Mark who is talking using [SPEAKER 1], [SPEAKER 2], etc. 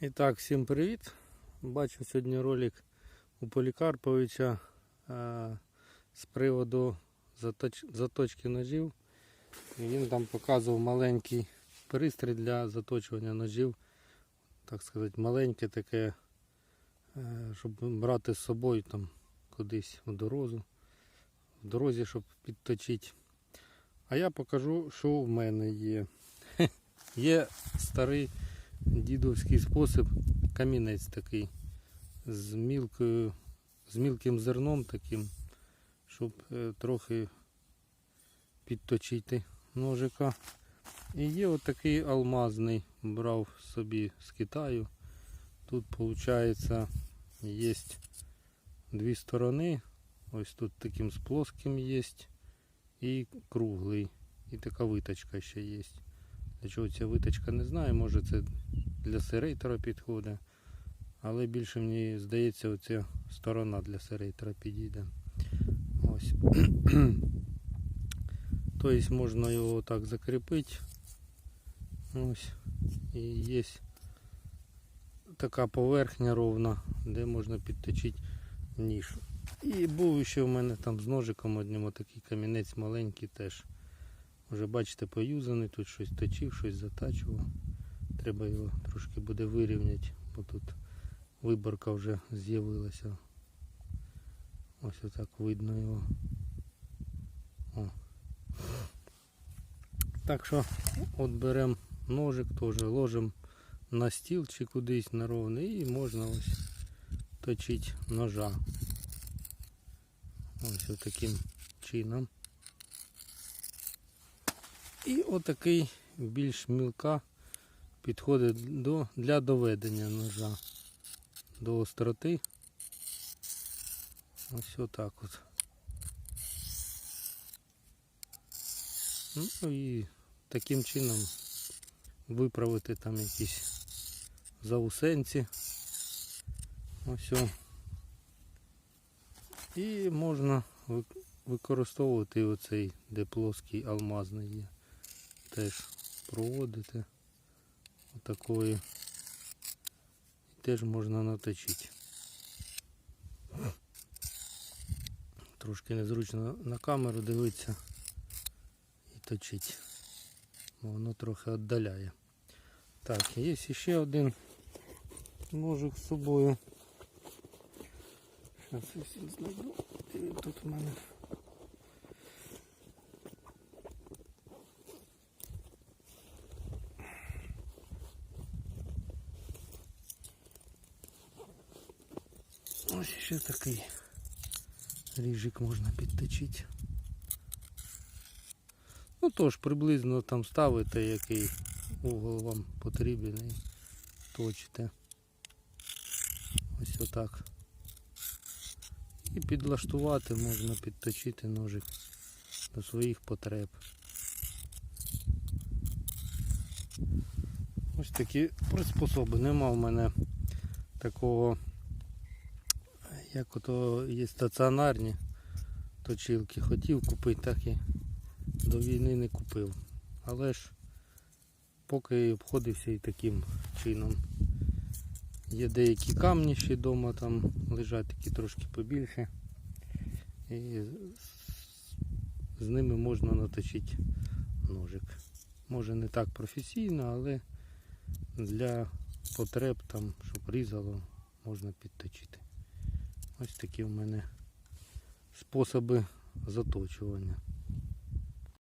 [SPEAKER 1] І так, всім привіт. Бачу сьогодні ролик у Полікарповича е, з приводу заточ... заточки ножів. І він там показував маленький пристрій для заточування ножів. Так сказати, маленьке таке, е, щоб брати з собою там кудись в дорозу. В дорозі, щоб підточити. А я покажу, що в мене є. Є старий дідовський спосіб, камінець такий з мілкою, з мілким зерном таким, щоб е, трохи підточити ножика. І є отакий алмазний, брав собі з Китаю. Тут виходить є дві сторони. Ось тут таким з плоским є і круглий. І така виточка ще є. Для чого ця виточка не знаю, може це для серейтера підходить. Але більше мені здається, оця сторона для серейтера підійде. Тобто можна його так закріпити. Ось. І є така поверхня ровна, де можна підточити ніж. І був ще в мене там з ножиком одним отакий камінець маленький теж. Вже бачите, поюзаний, тут щось точив, щось затачував. Треба його трошки буде вирівняти, бо тут виборка вже з'явилася. Ось отак видно його. О. Так що от беремо ножик, теж ложимо на стіл чи кудись на ровний і можна ось точити ножа. Ось отаким чином. І отакий більш мілка підходить до, для доведення ножа до остроти. Ось отак от. Ну і таким чином виправити там якісь заусенці. Ось. І можна використовувати оцей, де плоский алмазний є. Теж проводити отакої. І теж можна наточити. Трошки незручно на камеру дивитися і точити. Воно трохи віддаляє. Так, є ще один ножик з собою. Зараз я всім знайду. Тут у мене. Ось ще такий ріжик можна підточити. Ну тож приблизно там ставите, який угол вам потрібен і точите. Ось отак. І підлаштувати можна підточити ножик до своїх потреб. Ось такі приспособи. Нема в мене такого, як ото є стаціонарні точилки. Хотів купити, так і до війни не купив. Але ж поки обходився і таким чином. Є деякі камні ще вдома там лежать такі трошки побільше. І з- ними можна наточити ножик. Може не так професійно, але для потреб там, щоб різало, можна підточити. Ось такі в мене способи заточування.